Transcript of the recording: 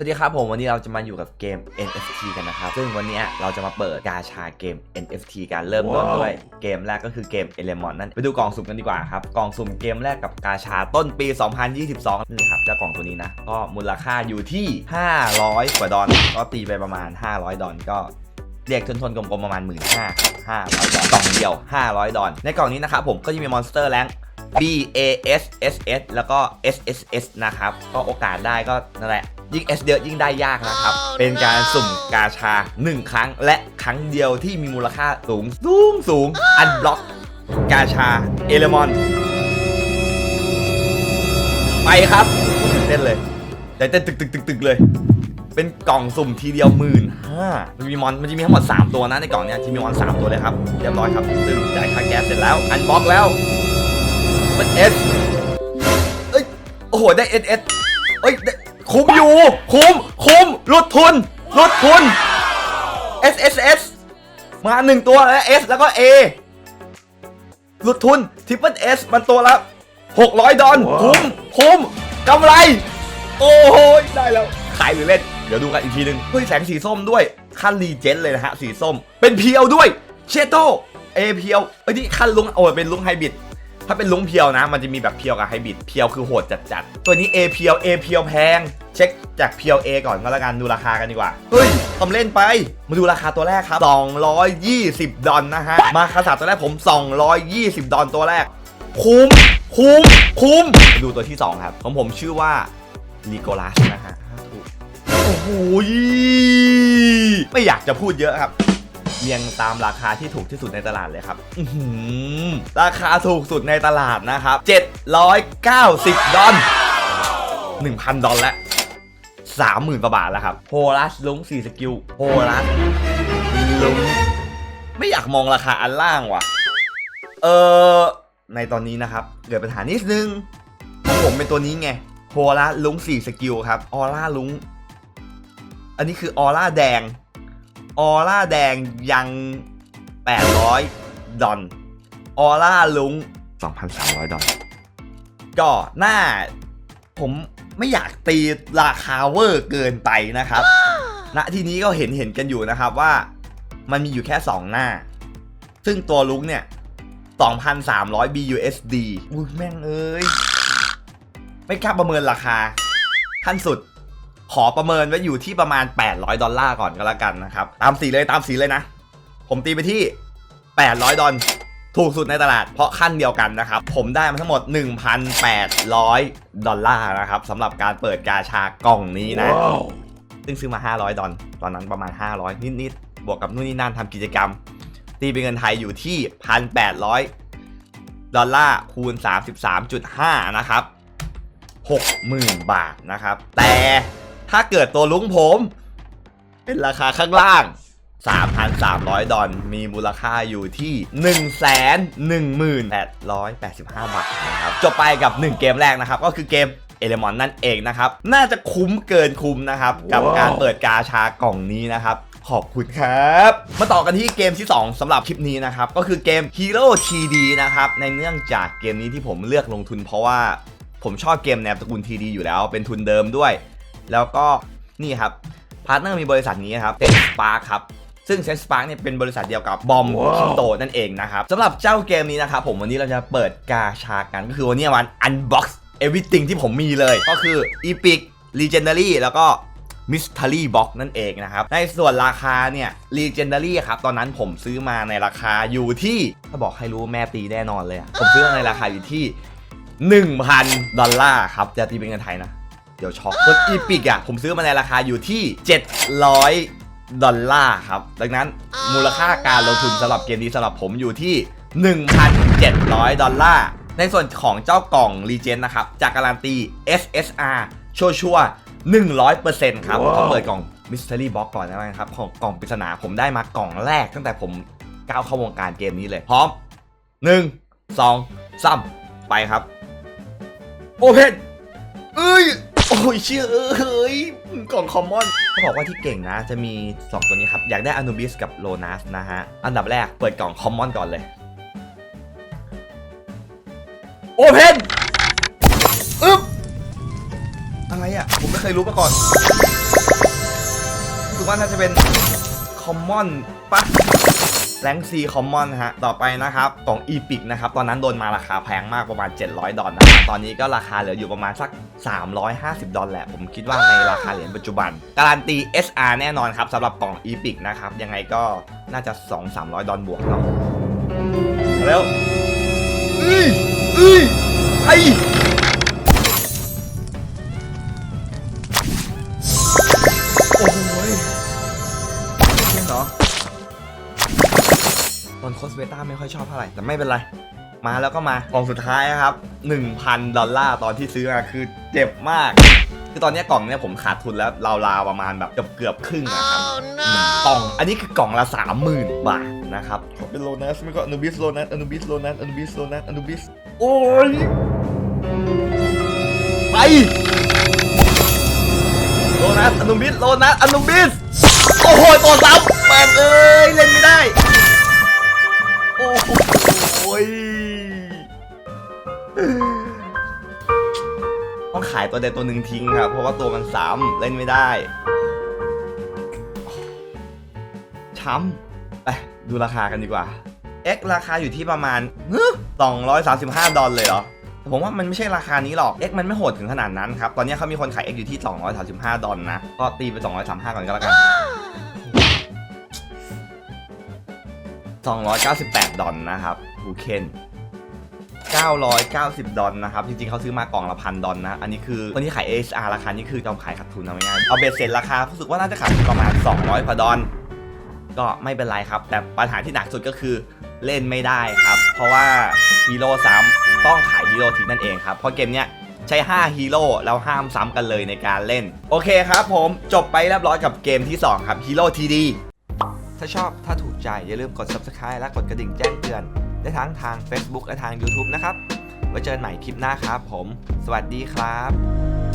สวัสดีครับผมวันนี้เราจะมาอยู่กับเกม NFT กันนะครับ ซึ่งวันนี้เราจะมาเปิดกาชาเกม NFT กันเริ่มต้นด้วยเกมแรกก็คือเกม Elemon นั่นไปดูกล่องสุ่มกันดีกว่าครับ กล่องสุ่มเกมแรกกับกาชาต้นปี 2022 นี่ครับเจ้ากล่องตัวนี้นะ ก็มูลค่าอยู่ที่ 500 กว่าดอลก็ตีไปประมาณ 500 ดอลก็เรียกทนทนๆกลมๆประมาณ 1 5 0 0 5 500ดอลกล่องเดียว 500 ดอลในกล่องนี้นะครับผมก็จะมีมอนสเตอร์แรง B A S S S แล้วก็ S S S นะครับก็โอกาสได้ก็นั่นแหละ ยิ่ง S เยอะยิ่งได้ยากนะครับ เป็นการสุ่มกาชา 1 ครั้ง และครั้งเดียวที่มีมูลค่าสูงสูงสูงอันบล็อกกาชาเอเลมอน ไปครับเต้นเลยใจเต้นตึกตึกตึกตึกเลย เป็นกล่องสุ่มทีเดียวหมื่นห้ามันจะมีมอนมันจะมีทั้งหมด 3 ตัวนะในกล่องเนี้ยจะมีมอน 3 ตัวเลยครับเรียบร้อยครับซึ่งจ่ายค่าแก๊สเสร็จแล้ว อันบล็อกแล้วมันเอสเอ้ยโอ้โหได้เอสเอสเอ้ยได้ คุ้มอยู่ คุ้ม คุ้มลดทุนลดทุน S S S มาหนึ่งตัวแล้ว S แล้วก็ A หลุดทุนทิปเปิลเอสมันตัวละ600 ดอลคุ้ม คุ้มกำไร โอ้โห ได้แล้ว ขายหรือเล่น เดี๋ยวดูกันอีกทีหนึงเฮ้ยแสงสีส้มด้วย ขั้นรีเจนเลยนะฮะ สีส้ม เป็นเพียวด้วย เชโตเอเพียวเอ้ยนี่ขั้นลุงโอ้ยเป็นลุงไฮบริด ถ้าเป็นลุงเพียวนะ มันจะมีแบบเพียวกับไฮบริดเพียวคือโหดจัดๆ ตัวนี้ A เพียว A เพียวแพง เช็คจากเพียว A ก่อนก็แล้วกันดูราคากันดีกว่า เฮ้ยทำเล่นไป มาดูราคาตัวแรกครับ 220 ดอลนะฮะ มาคาสาตัวแรกผม 220 ดอลตัวแรก คุ้ม คุ้ม คุ้ม ดูตัวที่ 2 ครับ ของผมชื่อว่าลีโกลัสนะฮะถูกโอ้โหไม่อยากจะพูดเยอะครับ เรียงตามราคาที่ถูกที่สุดในตลาดเลยครับอราคาถูกสุดในตลาดนะครับ 790 ดอล1,000 ดอลแล้ว30,000กว่าบาทแล้วครับโฮลัสลุง4สกิลโฮลัสลุงไม่อยากมองราคาอันล่างว่ะ เออในตอนนี้นะครับเกิดปัญหานิดนึงของผมเป็นตัวนี้ไงโฮลัสลุง4สกิลครับ ออร่าลุง อันนี้คือออร่าแดง ออร่าแดงยัง 800 ดอลออร่าลุง 2,300 ดอลก็น่าผมไม่อยากตีราคาเวอร์เกินไปนะครับ ณ ที่นี้ก็เห็นเห็นกันอยู่นะครับว่า มันมีอยู่แค่ 2 หน้า ซึ่งตัวลุงเนี่ย 2,300 BUSD อุ้ยแม่งเอ้ย ไม่กล้าประเมินราคาขั้นสุด ขอประเมินไว้อยู่ที่ประมาณ 800 ดอลลาร์ก่อนก็แล้วกันนะครับ ตามสีเลยตามสีเลยนะ ผมตีไปที่ 800 ดอลถูกสุดในตลาดเพราะขั้นเดียวกันนะครับ ผมได้มาทั้งหมด 1,800 ดอลลาร์นะครับสำหรับการเปิดกาชากล่องนี้นะซึ่งซื้อมา 500 ดอลตอนนั้นประมาณ 500 นิดๆบวกกับนู่นนี่นั่นทำกิจกรรม ตีเป็นเงินไทยอยู่ที่ 1,800 ดอลลาร์คูณ 33.5 นะครับ 60,000 บาทนะครับ แต่ ถ้าเกิดตัวลุงผม เป็นราคาข้างล่าง 3,300 ดอลมีมูลค่าอยู่ที่ 11885 บาทนะครับ จบไปกับ 1 เกมแรกนะครับ ก็คือเกมเอเลมอนนั่นเองนะครับ น่าจะคุ้มเกินคุ้มนะครับ กับการเปิดกาชากล่องนี้นะครับขอบคุณครับ มาต่อกันที่เกมที่ 2สำหรับคลิปนี้นะครับ ก็คือเกม Hero TD นะครับ ในเนื่องจากเกมนี้ที่ผมเลือกลงทุนเพราะว่าผมชอบเกมแนวตระกูล TD อยู่แล้ว เป็นทุนเดิมด้วย แล้วก็นี่ครับพาร์ทเนอร์มีบริษัทนี้ครับเซนสปาร์คครับซึ่งเซนสปาร์คเนี่ยเป็นบริษัทเดียวกับบอมคิโตนั่นเองนะครับสำหรับเจ้าเกมนี้นะครับผมวันนี้เราจะเปิดกาชากันก็คือวันนี้วัน Unbox Everything ที่ผมมีเลย ก็คือ Epic Legendary แล้วก็ Mystery Box นั่นเองนะครับ ในส่วนราคาเนี่ย Legendary ครับ ตอนนั้นผมซื้อมาในราคาอยู่ที่ ถ้าบอกให้รู้แม่ตีแน่นอนเลยอะผมซื้อมาในราคาอยู่ที่ 1,000 ดอลลาร์ครับ จะตีเป็นเงินไทยนะ เดี๋ยวช็อกส่วนอีพิกอะผมซื้อมาในราคาอยู่ที่ 700 ดอลลาร์ครับ ดังนั้นมูลค่าการลงทุนสำหรับเกมนี้สำหรับผมอยู่ที่ 1,700 ดอลลาร์ ในส่วนของเจ้ากล่อง r e g e n นะครับ จากการันตี SSR ชัวชัว100%ครับขอเปิดกล่อง Mystery Box ก่อนนะครับ ของกล่องปริศนาผมได้มากล่องแรก ตั้งแต่ผมก้าวเข้าวงการเกมนี้เลยพร้อม 1 2 3 ไปครับ โอเพนเอ้ย โอ้ยเชื่อเอ้ยกล่องคอมมอนเขาบอกว่าที่เก่งนะ จะมี 2 ตัวนี้ครับ อยากได้อนูบิสกับโลนัสนะฮะ อันดับแรกเปิดกล่องคอมมอนก่อนเลย โอเพนอึ๊บ อะไรอะ ผมไม่เคยรู้มาก่อนว่าน่าจะเป็นคอมมอนปะ แรงซีคอมมอนฮะ ต่อไปนะครับกล่องอีพิกนะครับ ตอนนั้นโดนมาราคาแพงมากประมาณ 700 ดอลนะครับ ตอนนี้ก็ราคาเหลืออยู่ประมาณสัก 350 ดอลลาร์แหละ ผมคิดว่าในราคาเหรียญปัจจุบัน การันตี SR แน่นอนครับสำหรับกล่องอีพิกนะครับ ยังไงก็น่าจะ 2-300 ดอลบวกเนาะแล้วเอ้ยเอ้ยไอ ตอนโคสเบต้าไม่ค่อยชอบเท่าไหร่ แต่ไม่เป็นไร มาแล้วก็มากล่องสุดท้ายครับ 1,000 ดอลลาร์ตอนที่ซื้อมาคือเจ็บมาก คือตอนนี้กล่องเนี้ยผมขาดทุนแล้วราวๆประมาณแบบเกือบเกือบครึ่งอะครับหนึ่งกล่อง อันนี้คือกล่องละ 30,000 บาทนะครับเป็นโลนัสไม่ก็อนุบิสโลนัสอนุบิสโลนัสอนุบิสโลนัสอนุบิสโอ้ยไปโลนัสอนุบิสโลนัสอนุบิส โอ้โหตัวซ้ำแม่งเอ้ย เล่นไม่ได้ โอ้โหต้องขายตัวใดตัวหนึ่งทิ้งครับ เพราะว่าตัวมันซ้ำเล่นไม่ได้ ช้ำไปดูราคากันดีกว่า X ราคาอยู่ที่ประมาณฮึ235 ดอลเลยเหรอแต่ผมว่ามันไม่ใช่ราคานี้หรอก X มันไม่โหดถึงขนาดนั้นครับ ตอนนี้เขามีคนขาย X อยู่ที่ 235 ดอลนะ ก็ตีไป 235 ก่อนก็แล้วกัน 298 ดอลนะครับบูเคน990 ดอลนะครับ จริงๆเขาซื้อมากล่องละพันดอลนะ อันนี้คือคนที่ขาย ASR ราคานี้คือจอมขายขาดทุนเอาง่ายเอาเบ็ดเสร็จราคารู้สึกว่าน่าจะขาดทุนประมาณ 200กว่าดอลก็ไม่เป็นไรครับ แต่ปัญหาที่หนักสุดก็คือเล่นไม่ได้ครับ เพราะว่าฮีโร่ซ้ำต้องขายฮีโร่ทิ้งนั่นเองครับ เพราะเกมเนี้ยใช้ 5 ฮีโร่แล้วห้ามซ้ำกันเลยในการเล่น โอเคครับผมจบไปเรียบร้อยกับเกมที่ 2 ครับฮีโร่ทีดี ถ้าชอบถ้าถูกใจอย่าลืมกด subscribe และกดกระดิ่งแจ้งเตือน ได้ทั้งทาง Facebook และทาง YouTube นะครับ ไว้เจอกันใหม่คลิปหน้าครับผม สวัสดีครับ